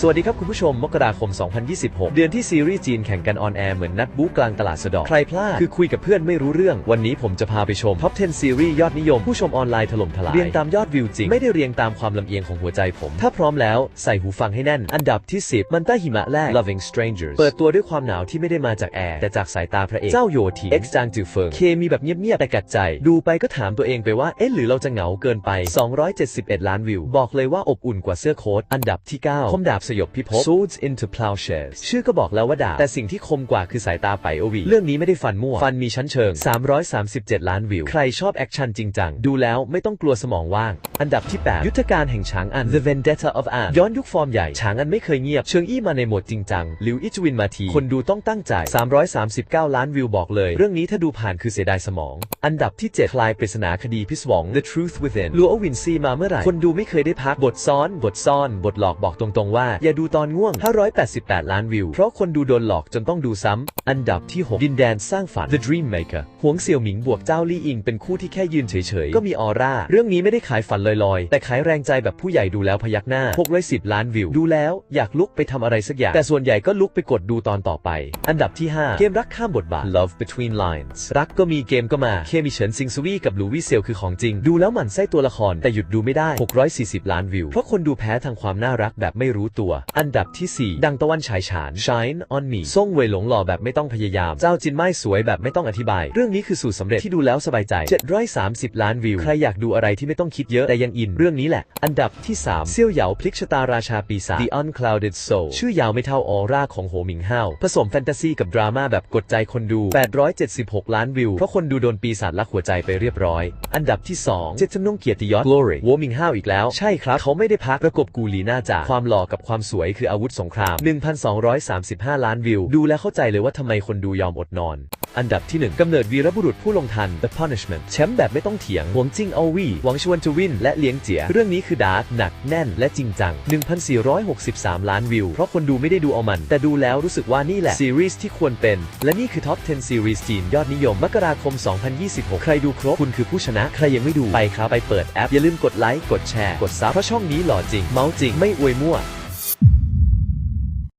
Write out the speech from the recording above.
สวัสดีครับคุณผู้ชม มกราคม 2026 เดือนที่ซีรีส์จีนแข่งกันออนแอร์เหมือนนัดบู๊กลางตลาดสะดอก ใครพลาด คือคุยกับเพื่อนไม่รู้เรื่อง วันนี้ผมจะพาไปชมท็อป 10 ซีรีส์ยอดนิยม ผู้ชมออนไลน์ถล่มทลาย เรียงตามยอดวิวจริง ไม่ได้เรียงตามความลำเอียงของหัวใจผม ถ้าพร้อมแล้วใส่หูฟังให้แน่น อันดับที่ 10 มันใต้หิมะแรก Loving Strangers เปิดตัวด้วยความหนาวที่ไม่ได้มาจากแอร์แต่จากสายตาพระเอกเจ้าโยที X จางจือเฟิงเคมีแบบเงียบๆแต่กัดใจ ดูไปก็ถามตัวเองไปว่าเอ๊ะหรือเราจะเหงาเกินไป 271 ล้านวิว บอกเลยว่าอบอุ่นกว่าเสื้อโค้ทอันดับที่9คมดาบสยบพิภพ Swords into Plowshares ชื่อก็บอกแล้วว่าดาบแต่สิ่งที่คมกว่าคือสายตาไปโอวี เรื่องนี้ไม่ได้ฟันมั่ว ฟันมีชั้นเชิง 337 ล้านวิว ใครชอบแอคชั่นจริงจัง ดูแล้วไม่ต้องกลัวสมองว่าง อันดับที่ 8 ยุทธการแห่งช้างอัน The Vendetta of An ย้อนยุคฟอร์มใหญ่ ช้างอันไม่เคยเงียบ เชิงอี้มาในโหมดจริงจังหลิวอิจวินมาที คนดูต้องตั้งใจ 339 ล้านวิวบอกเลย เรื่องนี้ถ้าดูผ่านคือเสียดายสมอง อันดับที่7คลายปริศนาคดีพิศวง The Truth Within ลัววินซีมาเมื่อไหร่คนดูไม่เคยได้พักบทซ้อน บทซ่อน บทหลอกบอกตรงๆว่าอย่าดูตอนง่วง 588 ล้านวิว เพราะคนดูโดนหลอกจนต้องดูซ้ำ อันดับที่ 6 ดินแดนสร้างฝัน The Dream Maker หวงเสี่ยวหมิงบวกเจ้าลี่อิงเป็นคู่ที่แค่ยืนเฉยๆ ก็มีออร่า เรื่องนี้ไม่ได้ขายฝันลอยๆ แต่ขายแรงใจแบบผู้ใหญ่ดูแล้วพยักหน้า 610 ล้านวิว ดูแล้ว อยากลุกไปทำอะไรสักอย่าง แต่ส่วนใหญ่ก็ลุกไปกดดูตอนต่อไป อันดับที่ 5 เกมรักข้ามบทบาท Love Between Lines รักก็มีเกมก็มา เคมีเฉินซิงซูวี่กับลูวี่เซลคือของจริง ดูแล้วหมั่นไส้ตัวละครแต่หยุดดูไม่ได้ 640 ล้านวิว เพราะคนดูแพ้ทางความน่ารักแบบไม่รู้ตัวอันดับที่ 4 ดังตะวันฉายฉาน Shine on Me ซ่งเวยหลงหล่อแบบไม่ต้องพยายาม เจ้าจินไม่สวยแบบไม่ต้องอธิบาย เรื่องนี้คือสูตรสำเร็จที่ดูแล้วสบายใจ 730 ล้านวิว ใครอยากดูอะไรที่ไม่ต้องคิดเยอะแต่ยังอิน เรื่องนี้แหละ อันดับที่ 3 เซี่ยวเหยาพลิกชะตาราชาปีศาจ The Unclouded Soul ชื่อยาวไม่เท่าออร่าของโหมิงห้าวผสมแฟนตาซีกับดราม่าแบบกดใจคนดู 876 ล้านวิว เพราะคนดูโดนปีศาจลักหัวใจไปเรียบร้อย อันดับที่ 2 เจ็ดจำนงเกียรติยศ Glory โหมิงห้าวอีกแล้ว ใช่ครับเขาไม่ได้พักประกบกูหลีหน้าจ่าความหล่อกับความความสวยคืออาวุธสงคราม 1,235 ล้านวิว ดูแล้วเข้าใจเลยว่าทำไมคนดูยอมอดนอน อันดับที่ 1กำเนิดวีรบุรุษผู้ลงทัน The Punishment แชมป์แบบไม่ต้องเถียง หวงจิ้งเอาวี่หวังชวนจะวิน และเลี้ยงเจีย เรื่องนี้คือดาร์กหนักแน่นและจริงจัง 1,463 ล้านวิว เพราะคนดูไม่ได้ดูเอามัน แต่ดูแล้วรู้สึกว่านี่แหละ ซีรีส์ที่ควรเป็น และนี่คือท็อป 10 ซีรีส์จีนยอดนิยม มกราคม 2026 ใครดูครบคุณคือผู้ชนะ ใครยังไม่ดูไปครับไปเปิดแอปอย่าลืมกดไลค์กดแชร์กดซับเพราะช่องนี้หล่อจริงเมาส์จริงไม่อวยมั่ว